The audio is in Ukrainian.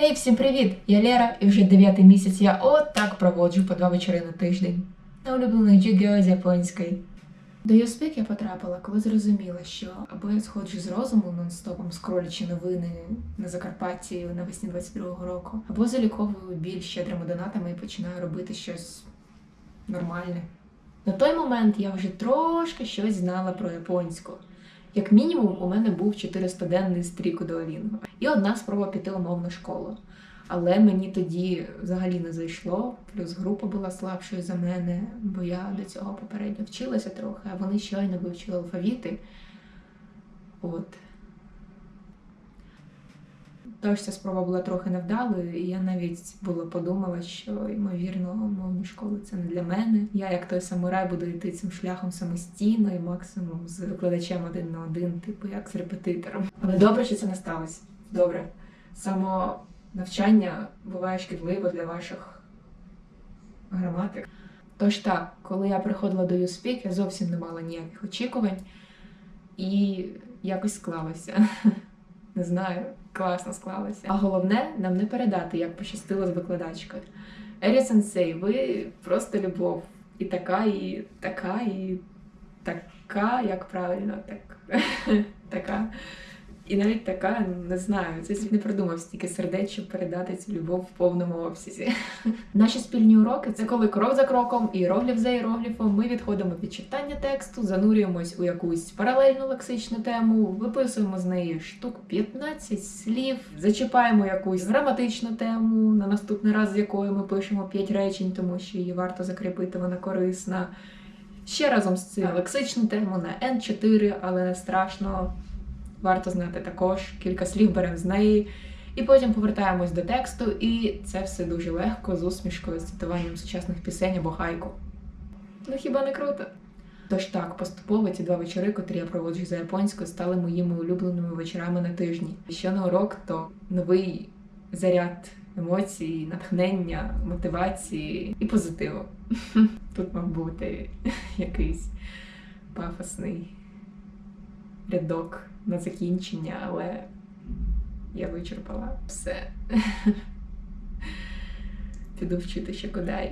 Ей, всім привіт! Я Лера, і вже дев'ятий місяць я отак проводжу по два вечори на тиждень. На улюблений джигіо з японської. До Юспік я потрапила, коли зрозуміла, що або я сходжу з розуму нон-стопом, скролячи новини на Закарпатті навесні 22-го року, або заліковую біль щедрими донатами і починаю робити щось нормальне. На той момент я вже трошки щось знала про японську. Як мінімум, у мене був 400-денний стрік у Duolingo і одна спроба піти у мовну школу. Але мені тоді взагалі не зайшло, плюс група була слабшою за мене, бо я до цього попередньо вчилася трохи, а вони щойно вивчили алфавіти. От. Тож ця спроба була трохи невдалою, і я навіть було подумала, що ймовірно мовні школи це не для мене. Я, як той самурай, буду йти цим шляхом самостійно і максимум з викладачем один на один, типу як з репетитором. Але добре, що це не сталося. Добре. Само навчання буває шкідливо для ваших граматик. Тож так, коли я приходила до YouSpeak, я зовсім не мала ніяких очікувань і якось склалося. Не знаю, класно склалося. А головне, нам не передати, як пощастило з викладачкою. Ері сенсей, ви просто любов. І така, і така, і така, як правильно, так. така. І навіть така, не знаю, цей світ не придумав стільки сердець, щоб передати цю любов в повному обсязі. Наші спільні уроки це коли крок за кроком, іерогліф за іерогліфом, ми відходимо від читання тексту, занурюємось у якусь паралельну лексичну тему, виписуємо з неї штук 15 слів, зачіпаємо якусь граматичну тему, на наступний раз з якою ми пишемо 5 речень, тому що її варто закріпити, вона корисна. Ще разом з цим лексичну тему на N4, але не страшно варто знати також. Кілька слів беремо з неї. І потім повертаємось до тексту, і це все дуже легко, з усмішкою, з цитуванням сучасних пісень або хайку. Ну хіба не круто? Тож так, поступово ці два вечори, котрі я проводжу за японською, стали моїми улюбленими вечорами на тижні. Що на урок, то новий заряд емоцій, натхнення, мотивації і позитиву. Тут мав бути якийсь пафосний рядок на закінчення, але я вичерпала все. Піду вчити ще куди.